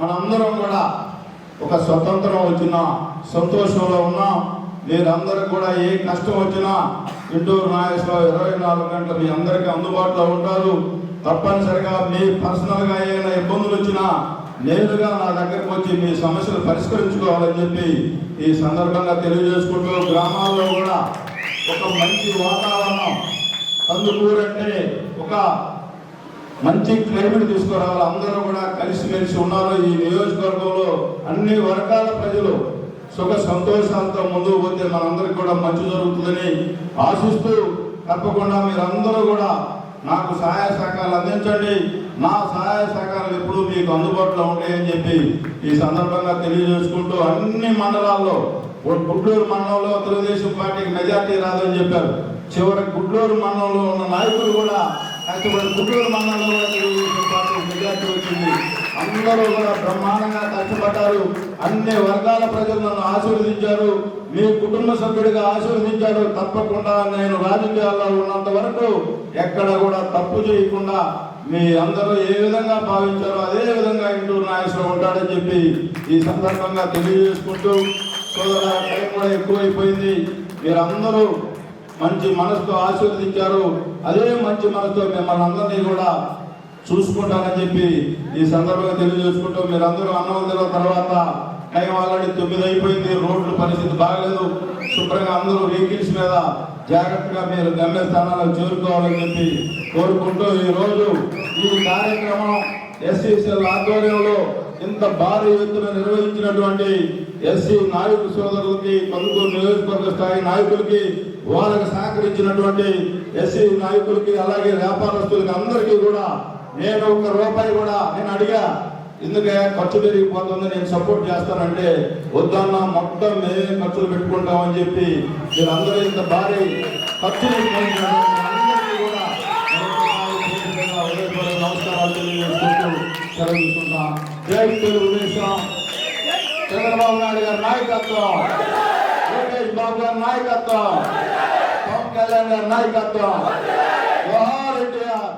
మనందరం కూడా ఒక స్వతంత్రం వచ్చిన సంతోషంలో ఉన్నాం. మీరందరూ కూడా ఏ కష్టం వచ్చినా గుంటూరు నాగేశ్వరరావు ఇరవై నాలుగు గంటలు మీ అందరికీ అందుబాటులో ఉంటారు. తప్పనిసరిగా మీ పర్సనల్గా ఏమైనా ఇబ్బందులు వచ్చినా నేరుగా నా దగ్గరకు వచ్చి మీ సమస్యలు పరిష్కరించుకోవాలని చెప్పి ఈ సందర్భంగా తెలియజేసుకుంటూ గ్రామాల్లో కూడా ఒక మంచి వాతావరణం. కందుకూరు అంటే ఒక మంచి క్లైమేట్ తీసుకురావాలి. అందరూ కూడా కలిసిమెలిసి ఉన్నారు. ఈ నియోజకవర్గంలో అన్ని వర్గాల ప్రజలు సుఖ సంతోషాలతో ముందుకు పోతే మనందరికి కూడా మంచి జరుగుతుందని ఆశిస్తూ తప్పకుండా మీరందరూ కూడా నాకు సహాయ సహకారాలు అందించండి. నా సహాయ సహకారాలు ఎప్పుడూ మీకు అందుబాటులో ఉంటాయని చెప్పి ఈ సందర్భంగా తెలియజేసుకుంటూ అన్ని మండలాల్లో గుడ్లూరు మండలంలో తెలుగుదేశం పార్టీకి మెజార్టీ రాదని చెప్పారు. చివరి గుడ్లూరు మండలంలో ఉన్న నాయకులు కూడా కష్టపడి గుంటూరు మండలంలో కూడా తెలుగుదేశం పార్టీ మెజార్టీ వచ్చింది. అందరూ కూడా బ్రహ్మాండంగా కష్టపడ్డారు. అన్ని వర్గాల ప్రజలు నన్ను ఆశీర్వదించారు. మీ కుటుంబ సభ్యుడిగా ఆశీర్వదించారు. తప్పకుండా నేను రాజకీయాల్లో ఉన్నంత వరకు ఎక్కడ కూడా తప్పు చేయకుండా మీ అందరూ ఏ విధంగా భావించారో అదే విధంగా ఇంటూరు నాగేశ్వరం ఉంటాడని చెప్పి ఈ సందర్భంగా తెలియజేసుకుంటూ సోదర టైం కూడా ఎక్కువైపోయింది. మీరందరూ మంచి మనసుతో ఆశీర్వదించారు. అదే మంచి మనసుతో మిమ్మల్ని అందరినీ కూడా చూసుకుంటానని చెప్పి ఈ సందర్భంగా తెలియజేసుకుంటూ మీరందరూ అన్నం తర్వాత టైం ఆల్రెడీ తొమ్మిది అయిపోయింది రోడ్ల పరిస్థితి బాగలేదు. శుభ్రంగా అందరూ వెహికల్స్ మీద జాగ్రత్తగా మీరు గమ్య స్థానాలకు చేరుకోవాలని చెప్పి కోరుకుంటూ ఈ రోజు ఈ కార్యక్రమం ఎస్సీసీఎల్ ఆధ్వర్యంలో ఇంత భారీ ఎత్తున నిర్వహించినటువంటి ఎస్సీ నాయకు సోదరులకి కందుకూరు నియోజకవర్గ స్థాయి నాయకులకి వాళ్ళకి సహకరించినటువంటి ఎస్సీ నాయకులకి అలాగే వ్యాపారస్తులకి అందరికీ కూడా నేను ఒక్క రూపాయి కూడా నేను అడిగా ఎందుకే ఖర్చు పెరిగిపోతుంది నేను సపోర్ట్ చేస్తానంటే వద్దన్న మొత్తం మేమే ఖర్చులు పెట్టుకుంటామని చెప్పి మీరందరూ ఇంత భారీ ఖర్చులు జరుగుతున్నా జై తెలుగుదేశం చంద్రబాబు నాయుడు గారి నాయకత్వం. లోకేష్ బాబు గారి నాయకత్వం. పవన్ కళ్యాణ్ గారి నాయకత్వం. జోహార్ ఎన్టీఆర్